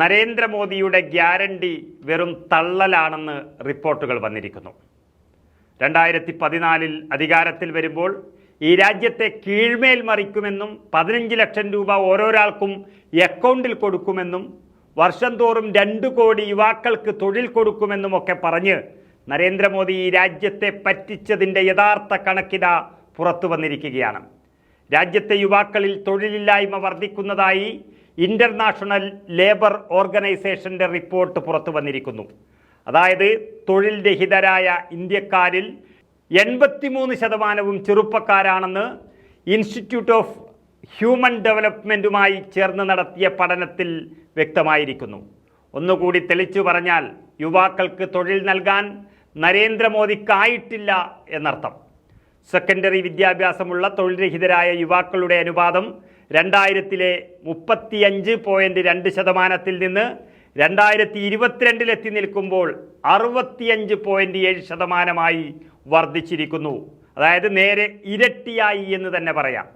നരേന്ദ്രമോദിയുടെ ഗ്യാരണ്ടി വെറും തള്ളലാണെന്ന് റിപ്പോർട്ടുകൾ വന്നിരിക്കുന്നു. രണ്ടായിരത്തി പതിനാലിൽ അധികാരത്തിൽ വരുമ്പോൾ ഈ രാജ്യത്തെ കീഴ്മേൽ മറിക്കുമെന്നും പതിനഞ്ച് ലക്ഷം രൂപ ഓരോരാൾക്കും അക്കൗണ്ടിൽ കൊടുക്കുമെന്നും വർഷം തോറും രണ്ട് കോടി യുവാക്കൾക്ക് തൊഴിൽ കൊടുക്കുമെന്നും ഒക്കെ പറഞ്ഞ് നരേന്ദ്രമോദി ഈ രാജ്യത്തെ പറ്റിച്ചതിന്റെ യഥാർത്ഥ കണക്കിത പുറത്തു വന്നിരിക്കുകയാണ്. രാജ്യത്തെ യുവാക്കളിൽ തൊഴിലില്ലായ്മ വർദ്ധിക്കുന്നതായി ഇന്റർനാഷണൽ ലേബർ ഓർഗനൈസേഷന്റെ റിപ്പോർട്ട് പുറത്തു വന്നിരിക്കുന്നു. അതായത് തൊഴിൽ രഹിതരായ ഇന്ത്യക്കാരിൽ എൺപത്തിമൂന്ന് ശതമാനവും ചെറുപ്പക്കാരാണെന്ന് ഇൻസ്റ്റിറ്റ്യൂട്ട് ഓഫ് ഹ്യൂമൻ ഡെവലപ്മെന്റുമായി ചേർന്ന് നടത്തിയ പഠനത്തിൽ വ്യക്തമായിരിക്കുന്നു. ഒന്നുകൂടി തെളിച്ചു പറഞ്ഞാൽ യുവാക്കൾക്ക് തൊഴിൽ നൽകാൻ നരേന്ദ്രമോദിക്കായിട്ടില്ല എന്നർത്ഥം. സെക്കൻഡറി വിദ്യാഭ്യാസമുള്ള തൊഴിൽ രഹിതരായ യുവാക്കളുടെ അനുപാതം രണ്ടായിരത്തിലെ മുപ്പത്തിയഞ്ച് പോയിന്റ് രണ്ട് ശതമാനത്തിൽ നിന്ന് രണ്ടായിരത്തി ഇരുപത്തിരണ്ടിലെത്തി നിൽക്കുമ്പോൾ അറുപത്തിയഞ്ച് പോയിന്റ് ഏഴ് ശതമാനമായി വർദ്ധിച്ചിരിക്കുന്നു. അതായത് നേരെ ഇരട്ടിയായി എന്ന് തന്നെ പറയാം.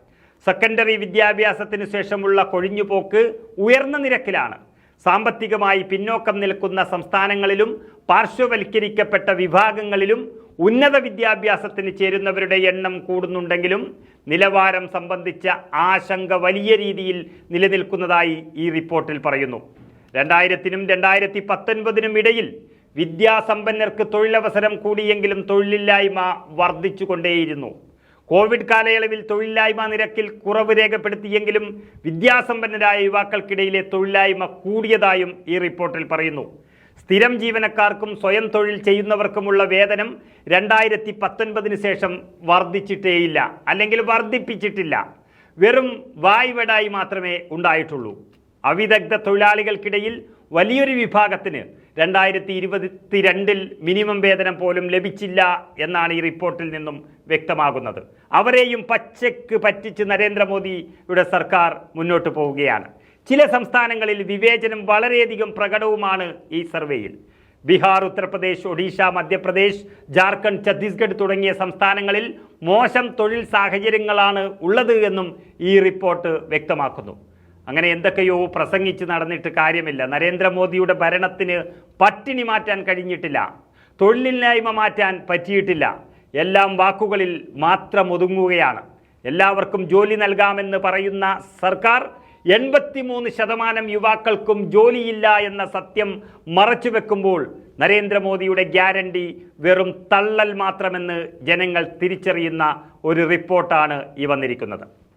സെക്കൻഡറി വിദ്യാഭ്യാസത്തിന് ശേഷമുള്ള കൊഴിഞ്ഞുപോക്ക് ഉയർന്ന നിരക്കിലാണ്. സാമ്പത്തികമായി പിന്നോക്കം നിൽക്കുന്ന സംസ്ഥാനങ്ങളിലും പാർശ്വവൽക്കരിക്കപ്പെട്ട വിഭാഗങ്ങളിലും ഉന്നത വിദ്യാഭ്യാസത്തിന് ചേരുന്നവരുടെ എണ്ണം കൂടുന്നുണ്ടെങ്കിലും നിലവാരം സംബന്ധിച്ച ആശങ്ക വലിയ രീതിയിൽ നിലനിൽക്കുന്നതായി ഈ റിപ്പോർട്ടിൽ പറയുന്നു. രണ്ടായിരത്തിനും രണ്ടായിരത്തി പത്തൊൻപതിനും ഇടയിൽ വിദ്യാസമ്പന്നർക്ക് തൊഴിലവസരം കൂടിയെങ്കിലും തൊഴിലില്ലായ്മ വർദ്ധിച്ചുകൊണ്ടേയിരുന്നു. കോവിഡ് കാലയളവിൽ തൊഴിലില്ലായ്മ നിരക്കിൽ കുറവ് രേഖപ്പെടുത്തിയെങ്കിലും വിദ്യാസമ്പന്നരായ യുവാക്കൾക്കിടയിലെ തൊഴിലില്ലായ്മ കൂടിയതായും ഈ റിപ്പോർട്ടിൽ പറയുന്നു. സ്ഥിരം ജീവനക്കാർക്കും സ്വയം തൊഴിൽ ചെയ്യുന്നവർക്കുമുള്ള വേതനം രണ്ടായിരത്തി പത്തൊൻപതിന് ശേഷം വർദ്ധിച്ചിട്ടേയില്ല അല്ലെങ്കിൽ വർദ്ധിപ്പിച്ചിട്ടില്ല. വെറും വായ്വെടായി മാത്രമേ ഉണ്ടായിട്ടുള്ളൂ. അവിദഗ്ധ തൊഴിലാളികൾക്കിടയിൽ വലിയൊരു വിഭാഗത്തിന് രണ്ടായിരത്തി ഇരുപത്തിരണ്ടിൽ മിനിമം വേതനം പോലും ലഭിച്ചില്ല എന്നാണ് ഈ റിപ്പോർട്ടിൽ നിന്നും വ്യക്തമാകുന്നത്. അവരെയും പച്ചക്ക് പറ്റിച്ച് നരേന്ദ്രമോദിയുടെ സർക്കാർ മുന്നോട്ട് പോവുകയാണ്. ചില സംസ്ഥാനങ്ങളിൽ വിവേചനം വളരെയധികം പ്രകടവുമാണ് ഈ സർവേയിൽ. ബീഹാർ ഉത്തർപ്രദേശ് ഒഡീഷ മധ്യപ്രദേശ് ജാർഖണ്ഡ് ഛത്തീസ്ഗഡ് തുടങ്ങിയ സംസ്ഥാനങ്ങളിൽ മോശം തൊഴിൽ സാഹചര്യങ്ങളാണ് ഉള്ളത് എന്നും ഈ റിപ്പോർട്ട് വ്യക്തമാക്കുന്നു. അങ്ങനെ എന്തൊക്കെയോ പ്രസംഗിച്ച് നടന്നിട്ട് കാര്യമില്ല. നരേന്ദ്രമോദിയുടെ ഭരണത്തിന് പട്ടിണി മാറ്റാൻ കഴിഞ്ഞിട്ടില്ല. തൊഴിലില്ലായ്മ മാറ്റാൻ പറ്റിയിട്ടില്ല. എല്ലാം വാക്കുകളിൽ മാത്രം ഒതുങ്ങുകയാണ്. എല്ലാവർക്കും ജോലി നൽകാമെന്ന് പറയുന്ന സർക്കാർ എൺപത്തിമൂന്ന് ശതമാനം യുവാക്കൾക്കും ജോലിയില്ല എന്ന സത്യം മറച്ചുവെക്കുമ്പോൾ നരേന്ദ്രമോദിയുടെ ഗ്യാരണ്ടി വെറും തള്ളൽ മാത്രമെന്ന് ജനങ്ങൾ തിരിച്ചറിയുന്ന ഒരു റിപ്പോർട്ടാണ് ഈ വന്നിരിക്കുന്നത്.